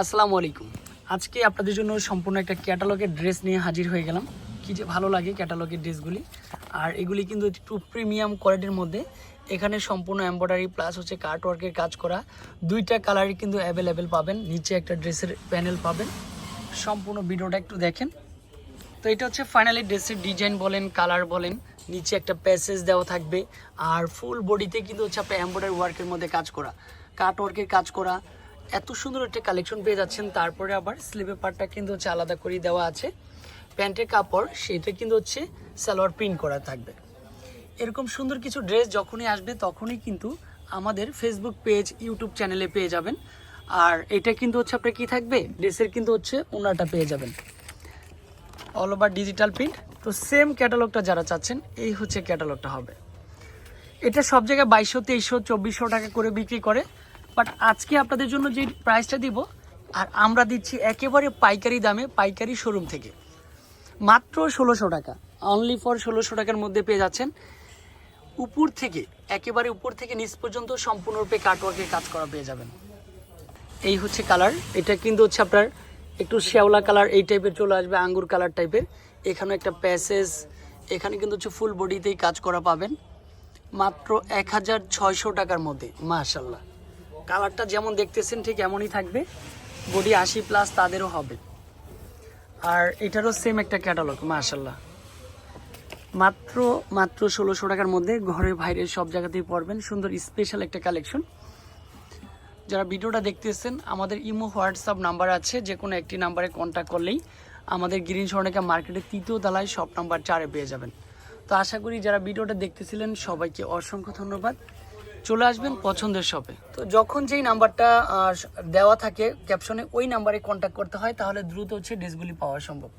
আসসালামু আলাইকুম। আজকে আপনাদের জন্য সম্পূর্ণ একটা ক্যাটালগের ড্রেস নিয়ে হাজির হয়ে গেলাম। কি যে ভালো লাগে ক্যাটালগের ড্রেসগুলি। আর এগুলি কিন্তু একটু প্রিমিয়াম কোয়ালিটির মধ্যে। এখানে সম্পূর্ণ এমব্রয়ডারি প্লাস হচ্ছে কার্ট ওয়ার্কের কাজ করা। দুইটা কালারই কিন্তু অ্যাভেলেবেল পাবেন। নিচে একটা ড্রেসের প্যানেল পাবেন। সম্পূর্ণ ভিডিওটা একটু দেখেন। তো এটা হচ্ছে ফাইনালি ড্রেসের ডিজাইন বলেন কালার বলেন। নিচে একটা প্যাসেজ দেওয়া থাকবে। আর ফুল বডিতে কিন্তু হচ্ছে আপনার এমব্রয়ডারি ওয়ার্কের মধ্যে কাজ করা। কাট ওয়ার্কের কাজ করা। এত সুন্দর একটা কালেকশন পেয়ে যাচ্ছেন। তারপরে আবার স্লিপের পার্টটা কিন্তু হচ্ছে আলাদা করে দেওয়া আছে। প্যান্টের কাপড় সেটা কিন্তু হচ্ছে সালোয়ার প্রিন্ট করা থাকবে। এরকম সুন্দর কিছু ড্রেস যখনই আসবে, তখনই কিন্তু আমাদের ফেসবুক পেজ ইউটিউব চ্যানেলে পেয়ে যাবেন। আর এটা কিন্তু হচ্ছে আপনার কি থাকবে? ড্রেসের কিন্তু হচ্ছে ওনারটা পেয়ে যাবেন। অল ওভার ডিজিটাল প্রিন্ট তো সেম ক্যাটালগটা যারা চাচ্ছেন, এই হচ্ছে ক্যাটালগটা হবে। এটা সব জায়গায় বাইশশো, তেইশশো, চব্বিশশো টাকা করে বিক্রি করে। বাট আজকে আপনাদের জন্য যে প্রাইসটা দিব, আর আমরা দিচ্ছি একেবারে পাইকারি দামে, পাইকারি শোরুম থেকে। মাত্র ষোলোশো টাকা। অনলি ফর ষোলোশো টাকার মধ্যে পেয়ে যাচ্ছেন। উপর থেকে, একেবারে উপর থেকে নিচ পর্যন্ত সম্পূর্ণরূপে কাটওয়ার্কের কাজ করা পেয়ে যাবেন। এই হচ্ছে কালার এটা কিন্তু হচ্ছে আপনার একটু শ্যাওলা কালার এই টাইপের চলে আসবে, আঙ্গুর কালার টাইপের এখানে একটা প্যাসেজ এখানে কিন্তু হচ্ছে ফুল বডিতেই কাজ করা পাবেন। মাত্র এক হাজার ছয়শো টাকার মধ্যে মাশাল্লাহ কালারটা যেমন দেখতেছেন ঠিক এমনই থাকবে। বডি আশি প্লাস তাদেরও হবে। আর এটারও সেম একটা ক্যাটালগ মাশাল্লাহ মাত্র মাত্র ষোলোশো টাকার মধ্যে ঘরের বাইরে সব জায়গাতেই পড়বেন সুন্দর স্পেশাল একটা কালেকশন যারা ভিডিওটা দেখতেছেন, আমাদের ইমো, হোয়াটসঅ্যাপ নাম্বার আছে। যে কোনো একটি নাম্বারে কন্ট্যাক্ট করলেই আমাদের গ্রিন স্বর্ণিকা মার্কেটের তৃতীয় তলায় সব নাম্বার চারে পেয়ে যাবেন। তো আশা করি যারা ভিডিওটা দেখতেছিলেন, সবাইকে অসংখ্য ধন্যবাদ। চলে আসবেন পছন্দের শপে তো যখন যেই নাম্বারটা দেওয়া থাকে ক্যাপশনে ওই নাম্বারে কন্ট্যাক্ট করতে হয়, তাহলে দ্রুত হচ্ছে ড্রেসগুলি পাওয়া সম্ভব।